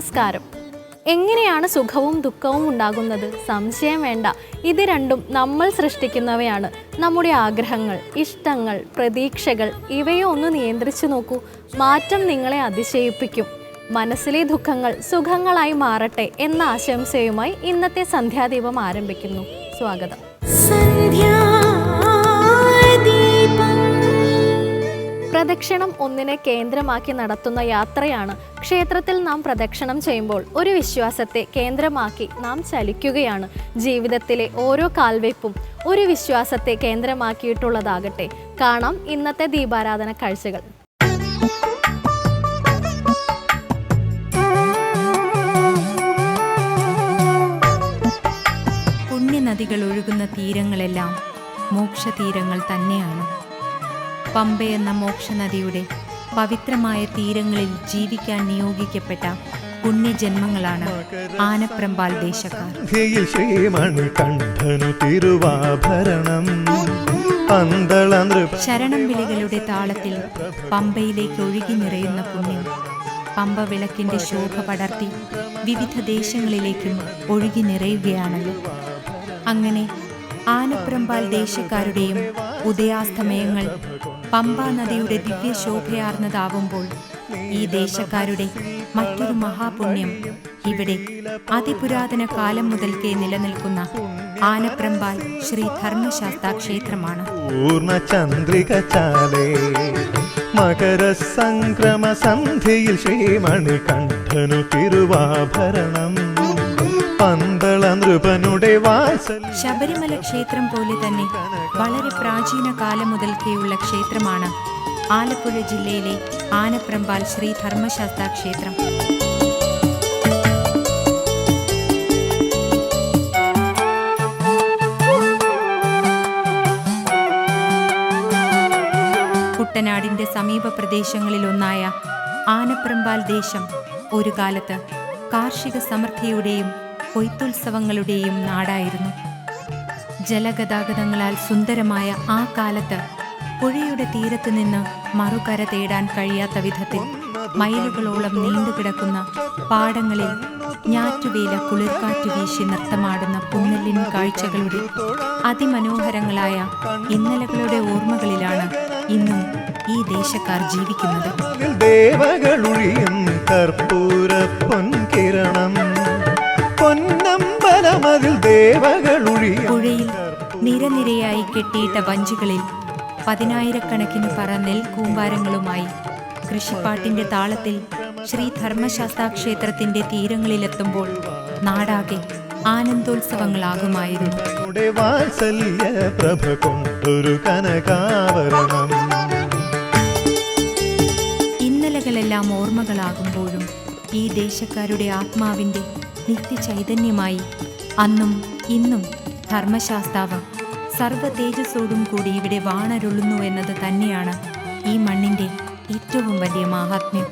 നമസ്കാരം. എങ്ങനെയാണ് സുഖവും ദുഃഖവും ഉണ്ടാകുന്നത്? സംശയം വേണ്ട. ഇത് രണ്ടും നമ്മൾ സൃഷ്ടിക്കുന്നവയാണ്. നമ്മുടെ ആഗ്രഹങ്ങൾ ഇഷ്ടങ്ങൾ പ്രതീക്ഷകൾ ഇവയെ ഒന്ന് നിയന്ത്രിച്ചു നോക്കൂ. മാറ്റം നിങ്ങളെ അതിശയിപ്പിക്കും. മനസ്സിലെ ദുഃഖങ്ങൾ സുഖങ്ങളായി മാറട്ടെ എന്ന ആശംസയുമായി ഇന്നത്തെ സന്ധ്യാദീപം ആരംഭിക്കുന്നു. സ്വാഗതം. പ്രദക്ഷിണം ഒന്നിനെ കേന്ദ്രമാക്കി നടത്തുന്ന യാത്രയാണ്. ക്ഷേത്രത്തിൽ നാം പ്രദക്ഷിണം ചെയ്യുമ്പോൾ ഒരു വിശ്വാസത്തെ കേന്ദ്രമാക്കി നാം ചലിക്കുകയാണ്. ജീവിതത്തിലെ ഓരോ കാൽവയ്പും ഒരു വിശ്വാസത്തെ കേന്ദ്രമാക്കിയിട്ടുള്ളതാകട്ടെ. കാണാം ഇന്നത്തെ ദീപാരാധന കാഴ്ചകൾ. പുണ്യനദികൾ ഒഴുകുന്ന തീരങ്ങളെല്ലാം മോക്ഷതീരങ്ങൾ തന്നെയാണ്. പമ്പ എന്ന മോക്ഷനദിയുടെ പവിത്രമായ തീരങ്ങളിൽ ജീവിക്കാൻ നിയോഗിക്കപ്പെട്ട പുണ്യജന്മങ്ങളാണ് ആനപ്രമ്പാൽ ദേശക്കാർ. ശ്രീമണി കണ്ഠനു തിരുവാഭരണം. ശരണം വിളികളുടെ താളത്തിൽ പമ്പയിലേക്ക് ഒഴുകി നിറയുന്ന പുണ്യം പമ്പ വിളക്കിന്റെ ശോഭ പടർത്തി വിവിധ ദേശങ്ങളിലേക്കും ഒഴുകി നിറയുകയാണല്ലോ. അങ്ങനെ ആനപ്രമ്പാൽ ദേശക്കാരുടെയും ഉദയാസ്തമയങ്ങൾ പമ്പാ നദിയുടെ ദിവ്യശോഭയാർന്നതാവുമ്പോൾ ഈ ദേശക്കാരുടെ മറ്റൊരു മഹാപുണ്യം ഇവിടെ അതിപുരാതന കാലം മുതൽക്കേ നിലനിൽക്കുന്ന ആനപ്രമ്പാൽ ശ്രീ ധർമ്മശാസ്ത്ര ക്ഷേത്രമാണ്. പൂർണ ചന്ദ്രിക ചാലേ മകര സംക്രമ സന്ധ്യയിൽ ശ്രീമണി കണ്ഠനു തിരുവാഭരണം. പന്തള നൃപനുടെ വാസൽ ശബരിമല ക്ഷേത്രം പോലെ തന്നെ വളരെ പ്രാചീന കാലം മുതൽക്കേയുള്ള ക്ഷേത്രമാണ് ആലപ്പുഴ ജില്ലയിലെ ആനപ്രമ്പാൽ ശ്രീ ധർമ്മശാസ്ത്ര ക്ഷേത്രം. കുട്ടനാടിന്റെ സമീപ പ്രദേശങ്ങളിലൊന്നായ ആനപ്രമ്പാൽ ദേശം ഒരു കാലത്ത് കാർഷിക സമൃദ്ധിയുടെയും കൊയ്ത്തുത്സവങ്ങളുടെയും നാടായിരുന്നു. ജലഗതാഗതങ്ങളാൽ സുന്ദരമായ ആ കാലത്ത് പുഴയുടെ തീരത്ത് നിന്ന് മറുകര തേടാൻ കഴിയാത്ത വിധത്തിൽ മൈലുകളോളം നീണ്ടുകിടക്കുന്ന പാടങ്ങളിൽ ഞാറ്റുവേല കുളിർക്കാറ്റ് വീശി നൃത്തമാടുന്ന പുന്നല്ലിൻ കാഴ്ചകളുടെ അതിമനോഹരങ്ങളായ ഇന്നലകളുടെ ഓർമ്മകളിലാണ് ഇന്നും ഈ ദേശക്കാർ ജീവിക്കുന്നത്. കെട്ടിയിട്ട വഞ്ചികളിൽ പതിനായിരക്കണക്കിന് പറ നെൽ കൂമ്പാരങ്ങളുമായി കൃഷിപ്പാട്ടിന്റെ താളത്തിൽ ശ്രീ ധർമ്മശാസ്ത്ര ക്ഷേത്രത്തിന്റെ തീരങ്ങളിലെത്തുമ്പോൾ നാടാകെ ആനന്ദോത്സവങ്ങളാകുമായിരുന്നു. നമ്മുടെ വാത്സല്യ പ്രഭ കൊണ്ടൊരു കനകാവരണം. ഇന്നലകളെല്ലാം ഓർമ്മകളാകുമ്പോഴും ഈ ദേശക്കാരുടെ ആത്മാവിന്റെ നിത്യചൈതന്യമായി അന്നും ഇന്നും ധർമ്മശാസ്താവ് സർവ തേജസ്സോടും കൂടി ഇവിടെ വാണരുളുന്നു എന്നത് തന്നെയാണ് ഈ മണ്ണിന്റെ ഏറ്റവും വലിയ മാഹാത്മ്യം.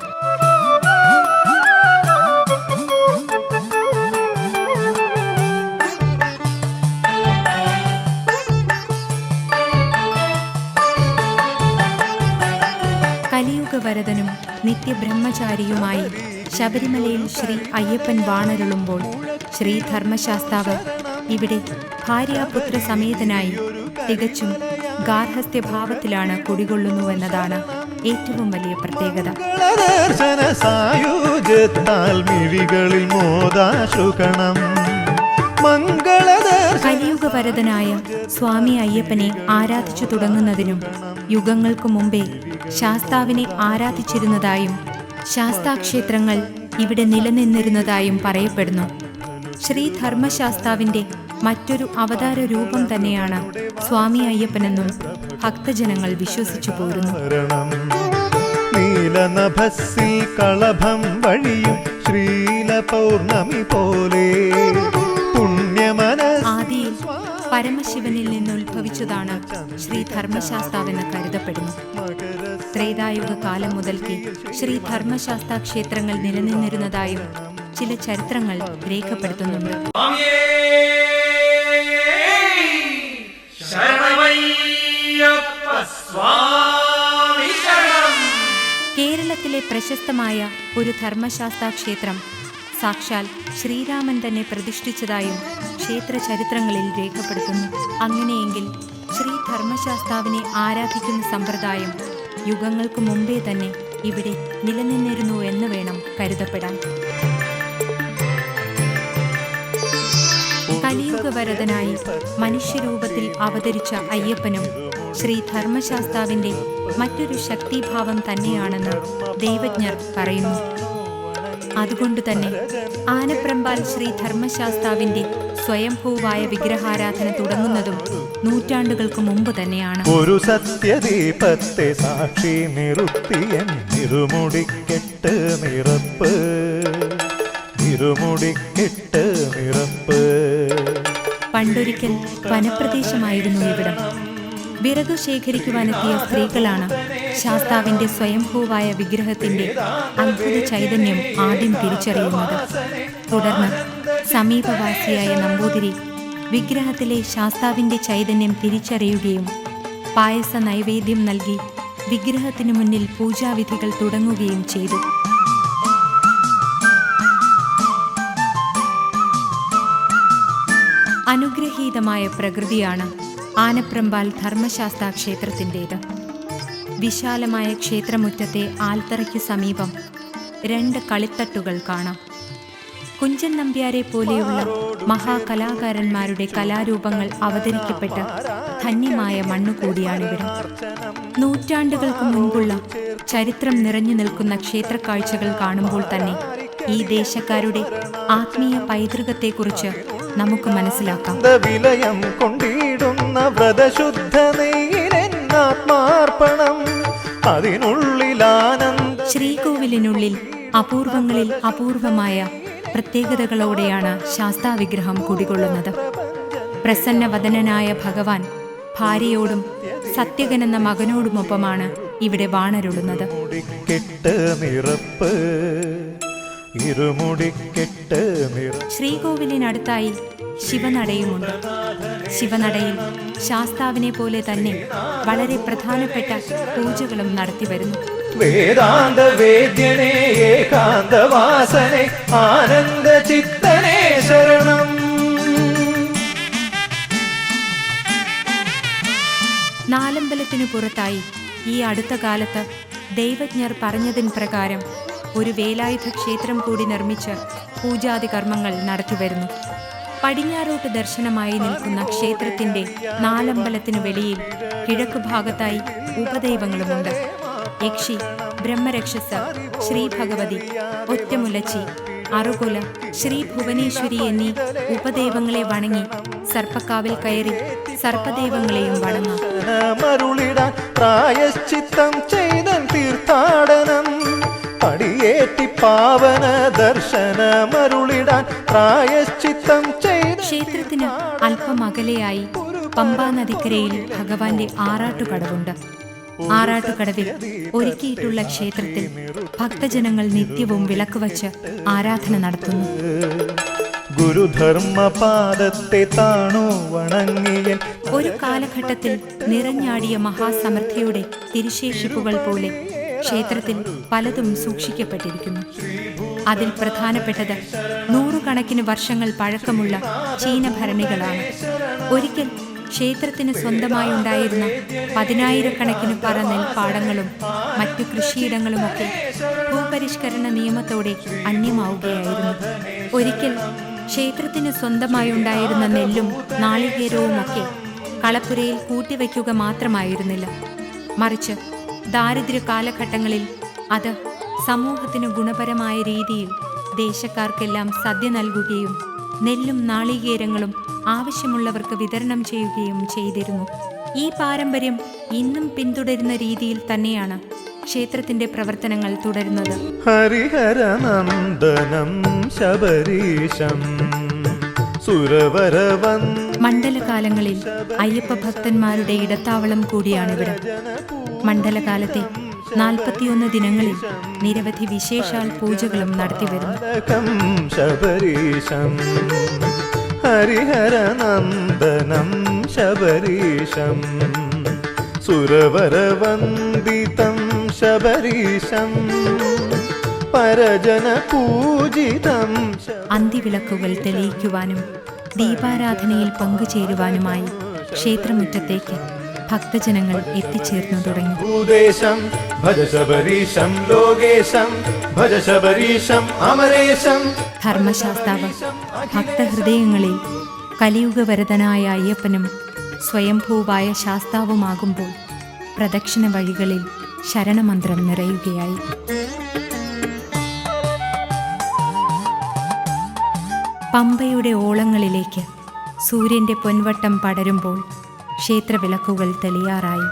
കലിയുഗവരതനും നിത്യബ്രഹ്മചാരിയുമായി ശബരിമലയിൽ ശ്രീ അയ്യപ്പൻ വാണരുളുമ്പോൾ ശ്രീ ധർമ്മശാസ്താവ് ഇവിടെ ഭാര്യാപുത്ര സമേതനായി തികച്ചും ഗാർഹസ്ഥ്യഭാവത്തിലാണ് കുടികൊള്ളുന്നുവെന്നതാണ് ഏറ്റവും വലിയ പ്രത്യേകത. കലിയുഗപരതനായ സായുജ്യത്താൽ മിഴികളിൽ മോദാശുകണം മംഗളദർശന കലിയുഗവരതനായ സ്വാമി അയ്യപ്പനെ ആരാധിച്ചു തുടങ്ങുന്നതിനും യുഗങ്ങൾക്കു മുമ്പേ ശാസ്താവിനെ ആരാധിച്ചിരുന്നതായും ശാസ്താക്ഷേത്രങ്ങൾ ഇവിടെ നിലനിന്നിരുന്നതായും പറയപ്പെടുന്നു. ശ്രീ ധർമ്മശാസ്താവിന്റെ മറ്റൊരു അവതാര രൂപം തന്നെയാണ് സ്വാമി അയ്യപ്പനെന്നും ഭക്തജനങ്ങൾ വിശ്വസിച്ചു പോരുന്നു. വരണം കളഭം വഴിയും ശ്രീല പൗർണമി പോലെ ആദിയിൽ പരമശിവനിൽ നിന്ന് ഉത്ഭവിച്ചതാണ് ശ്രീ ധർമ്മശാസ്താവെന്ന് കരുതപ്പെടുന്നു. ത്രേതായുഗ കാലം മുതൽക്ക് ശ്രീ ധർമ്മശാസ്ത ക്ഷേത്രങ്ങൾ നിലനിന്നിരുന്നതായും ചില ചരിത്രങ്ങൾ രേഖപ്പെടുത്തുന്നുണ്ട്. കേരളത്തിലെ പ്രശസ്തമായ ഒരു ധർമ്മശാസ്ത്ര ക്ഷേത്രം സാക്ഷാൽ ശ്രീരാമൻ തന്നെ പ്രതിഷ്ഠിച്ചതായും ക്ഷേത്ര ചരിത്രങ്ങളിൽ രേഖപ്പെടുത്തുന്നു. അങ്ങനെയെങ്കിൽ ശ്രീ ധർമ്മശാസ്താവിനെ ആരാധിക്കുന്ന സമ്പ്രദായം യുഗങ്ങൾക്ക് മുമ്പേ തന്നെ ഇവിടെ നിലനിന്നിരുന്നു എന്ന് വേണം കരുതപ്പെടാൻ. കലിയുഗവരതനായി മനുഷ്യരൂപത്തിൽ അവതരിച്ച അയ്യപ്പനും ശ്രീ ധർമ്മശാസ്താവിന്റെ മറ്റൊരു ശക്തിഭാവം തന്നെയാണെന്ന് ദൈവജ്ഞർ പറയുന്നു. അതുകൊണ്ട് തന്നെ ആനപ്രമ്പാൽ ശ്രീ ധർമ്മശാസ്താവിന്റെ സ്വയംഭൂവായ വിഗ്രഹാരാധന തുടങ്ങുന്നതും നൂറ്റാണ്ടുകൾക്ക് മുമ്പ് തന്നെയാണ്. ഒരു സത്യദീപത്തെ സാക്ഷി നിറുത്തിയൻ ഇരുമുടിക്കെട്ട് നിറപ്പ്. ഇരുമുടിക്കെട്ട് നിറപ്പ്. പണ്ടൊരിക്കൽ വനപ്രദേശമായിരുന്നു ഇവിടം. വിറകു ശേഖരിക്കുവാനെത്തിയ സ്ത്രീകളാണ് ശാസ്താവിന്റെ സ്വയംഭൂവായ വിഗ്രഹത്തിന്റെ അത്ഭുത ചൈതന്യം ആദ്യം തിരിച്ചറിയുന്നത്. തുടർന്ന് സമീപവാസിയായ നമ്പൂതിരി വിഗ്രഹത്തിലെ ശാസ്താവിന്റെ ചൈതന്യം തിരിച്ചറിയുകയും പായസ നൈവേദ്യം നൽകി വിഗ്രഹത്തിനു മുന്നിൽ പൂജാവിധികൾ തുടങ്ങുകയും ചെയ്തു. അനുഗ്രഹീതമായ പ്രകൃതിയാണ് ആനപ്രമ്പാൽ ധർമ്മശാസ്ത്ര ക്ഷേത്രത്തിന്റേത് വിശാലമായ ക്ഷേത്രമുറ്റത്തെ ആൽത്തറയ്ക്ക് സമീപം രണ്ട് കളിത്തട്ടുകൾ കാണാം. കുഞ്ചൻ നമ്പ്യാരെ പോലെയുള്ള മഹാകലാകാരന്മാരുടെ കലാരൂപങ്ങൾ അവതരിക്കപ്പെട്ട ധന്യമായ മണ്ണുകൂടിയാണിവിടം. നൂറ്റാണ്ടുകൾക്ക് മുൻപുള്ള ചരിത്രം നിറഞ്ഞു നിൽക്കുന്ന ക്ഷേത്രക്കാഴ്ചകൾ കാണുമ്പോൾ തന്നെ ഈ ദേശക്കാരുടെ ആത്മീയ പൈതൃകത്തെക്കുറിച്ച് നമുക്ക് മനസ്സിലാക്കാം. വിലയം കൊണ്ടിടുന്ന വ്രതശുദ്ധ നെയ്യിനാത്മാർപ്പണം അതിനുള്ളിലാനന്ദ ശ്രീകോവിലിനുള്ളിൽ അപൂർവങ്ങളിൽ അപൂർവമായ പ്രത്യേകതകളോടെയാണ് ശാസ്താവിഗ്രഹം കുടികൊള്ളുന്നത്. പ്രസന്നവദനനായ ഭഗവാൻ ഭാര്യയോടും സത്യകൻ എന്ന മകനോടുമൊപ്പമാണ് ഇവിടെ വാണരുളുന്നത്. ഇരുമുടിക്കെട്ട് ശ്രീകോവിലിനടുത്തായി ശിവനടയുമുണ്ട്. ശിവനടയിൽ ശാസ്താവിനെ പോലെ തന്നെ വളരെ പ്രധാനപ്പെട്ട പൂജകളും നടത്തിവരുന്നു വേദാന്ത വേദ്യനെ ഏകാന്ത വാസനെ ആനന്ദ ചിത്തനെ ശരണം. നാലമ്പലത്തിനു പുറത്തായി ഈ അടുത്ത കാലത്ത് ദൈവജ്ഞർ പറഞ്ഞതിൻ പ്രകാരം ഒരു വേലായുധ ക്ഷേത്രം കൂടി നിർമ്മിച്ച് പൂജാതി കർമ്മങ്ങൾ നടത്തിവരുന്നു. പടിഞ്ഞാറോട്ട് ദർശനമായി നിൽക്കുന്ന ക്ഷേത്രത്തിന്റെ നാലമ്പലത്തിനു വെളിയിൽ കിഴക്ക് ഭാഗത്തായി ഉപദൈവങ്ങളുമുണ്ട്. യക്ഷി ബ്രഹ്മരക്ഷസ ശ്രീ ഭഗവതി ഒറ്റമുലച്ചി അറുകുല ശ്രീ ഭുവനേശ്വരി എന്നീ ഉപദൈവങ്ങളെ വണങ്ങി സർപ്പക്കാവിൽ കയറി സർപ്പദൈവങ്ങളെയും വണങ്ങാം. പ്രായശ്ചിത്തം തീർത്ഥാടനം. പടിയേറ്റി പാവന ദർശനമരുളിടാൻ പ്രായശ്ചിത്തം ചെയ്ത ക്ഷേത്രത്തിന് അല്പം അകലെയായി പമ്പാ നദിക്കരയിൽ ഭഗവാന്റെ ആറാട്ടുകടവുണ്ട്. ആറാട്ടുകടവിൽ ഒരുക്കിയിട്ടുള്ള ക്ഷേത്രത്തിൽ ഭക്തജനങ്ങൾ നിത്യവും വിളക്ക് വച്ച് ആരാധന നടത്തുന്നു. ഗുരുധർമ്മപാദത്തെ താണു ഒരു കാലഘട്ടത്തിൽ നിറഞ്ഞാടിയ മഹാസമൃദ്ധിയുടെ തിരുശേഷിപ്പുകൾ പോലെ ക്ഷേത്രത്തിൽ പലതും സൂക്ഷിക്കപ്പെട്ടിരിക്കുന്നു. അതിൽ പ്രധാനപ്പെട്ടത് നൂറുകണക്കിന് വർഷങ്ങൾ പഴക്കമുള്ള ചീന ഭരണികളാണ് ഒരിക്കൽ ക്ഷേത്രത്തിന് സ്വന്തമായി ഉണ്ടായിരുന്ന പതിനായിരക്കണക്കിന് പറ നെൽപ്പാടങ്ങളും മറ്റു കൃഷിയിടങ്ങളുമൊക്കെ ഭൂപരിഷ്കരണ നിയമത്തോടെ അന്യമാവുകയായിരുന്നു. ഒരിക്കൽ ക്ഷേത്രത്തിന് സ്വന്തമായി ഉണ്ടായിരുന്ന നെല്ലും നാളികേരവുമൊക്കെ കളപ്പുരയിൽ കൂട്ടിവയ്ക്കുക മാത്രമായിരുന്നില്ല. മറിച്ച് ദാരിദ്ര്യ കാലഘട്ടങ്ങളിൽ അത് സമൂഹത്തിന് ഗുണപരമായ രീതിയിൽ ദേശക്കാർക്കെല്ലാം സദ്യ നൽകുകയും നെല്ലും നാളികേരങ്ങളും ആവശ്യമുള്ളവർക്ക് വിതരണം ചെയ്യുകയും ചെയ്തിരുന്നു. ഈ പാരമ്പര്യം ഇന്നും പിന്തുടരുന്ന രീതിയിൽ തന്നെയാണ് ക്ഷേത്രത്തിന്റെ പ്രവർത്തനങ്ങൾ തുടരുന്നത്. ഹരിഹരനന്ദനം ശബരീശം സുരവരവൻ മണ്ഡലകാലങ്ങളിൽ അയ്യപ്പ ഭക്തന്മാരുടെ ഇടത്താവളം കൂടിയാണിവിടം. മണ്ഡലകാലത്തെ നാൽപ്പത്തിയൊന്ന് ദിനങ്ങളിൽ നിരവധി വിശേഷാൽ പൂജകളും നടത്തിവരുന്നു ശബരീശം ഹരിഹരനന്ദനം ശബരീശം സുരവരവന്ദിതം ശബരീശം പരജന പൂജിതം അന്തിവിളക്കുകൾ തെളിയിക്കുവാനും ദീപാരാധനയിൽ പങ്കുചേരുവാനുമായി ക്ഷേത്രമുറ്റത്തേക്ക് ഭക്തജനങ്ങൾ എത്തിച്ചേർന്നു തുടങ്ങി. ഭൂദേശം ഭജ ശബരീശം ലോകേശം ഭജ ശബരീശം അമരേശം. ധർമ്മശാസ്താവ് ഭക്തഹൃദയങ്ങളിൽ കലിയുഗവരതനായ അയ്യപ്പനും സ്വയംഭൂവായ ശാസ്താവുമാകുമ്പോൾ പ്രദക്ഷിണ വഴികളിൽ ശരണമന്ത്രം നിറയുകയായി. പമ്പയുടെ ഓളങ്ങളിലേക്ക് സൂര്യന്റെ പൊൻവട്ടം പടരുമ്പോൾ ക്ഷേത്രവിളക്കുകൾ തെളിയാറായി.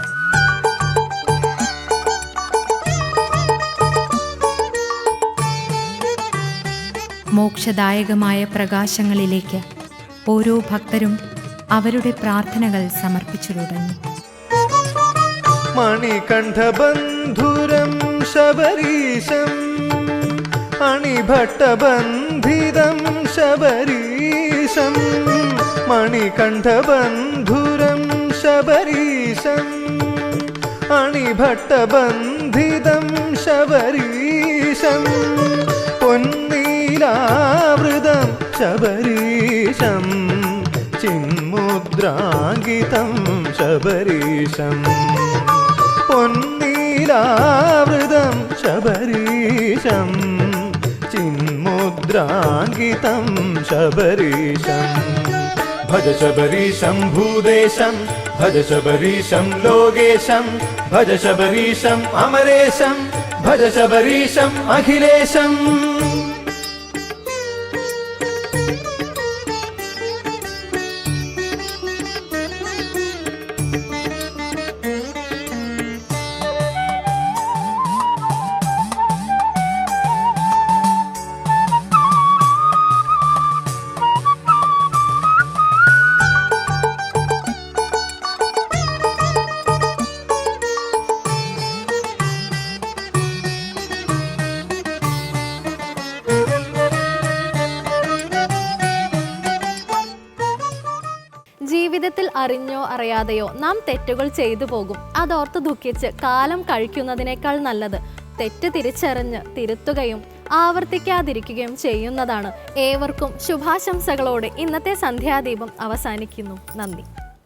മോക്ഷദായകമായ പ്രകാശങ്ങളിലേക്ക് ഓരോ ഭക്തരും അവരുടെ പ്രാർത്ഥനകൾ സമർപ്പിച്ചു തുടങ്ങി. മണികണ്ഠബന്ധുരം ശബരീശം അണിഭട്ടബന്ധിതം ശബരീശം. മണികണ്ഠബന്ധുരം ശബരീശം അണിഭട്ടബന്ധിതം ശബരീശം പൊന്നീലാവൃതം ശബരീശം ചിന്മുദ്രാങ്കിതം ശബരീശം പൊന്നീലാവൃതം ശബരീശം ചിന്മുദ്രാങ്കിതം ശബരീശം. ഭജ ശബരീശം ഭൂദേശം भज शबरीशं लोगेशम् भज शबरीशम् अमरेशं भज शबरीशम् अखिलेशम् ജീവിതത്തിൽ അറിഞ്ഞോ അറിയാതെയോ നാം തെറ്റുകൾ ചെയ്തു പോകും. അതോർത്ത് ദുഃഖിച്ച് കാലം കഴിക്കുന്നതിനേക്കാൾ നല്ലത്. തെറ്റ് തിരിച്ചറിഞ്ഞ് തിരുത്തുകയും ആവർത്തിക്കാതിരിക്കുകയും ചെയ്യുന്നതാണ്. ഏവർക്കും ശുഭാശംസകളോടെ ഇന്നത്തെ സന്ധ്യാദീപം അവസാനിക്കുന്നു. നന്ദി.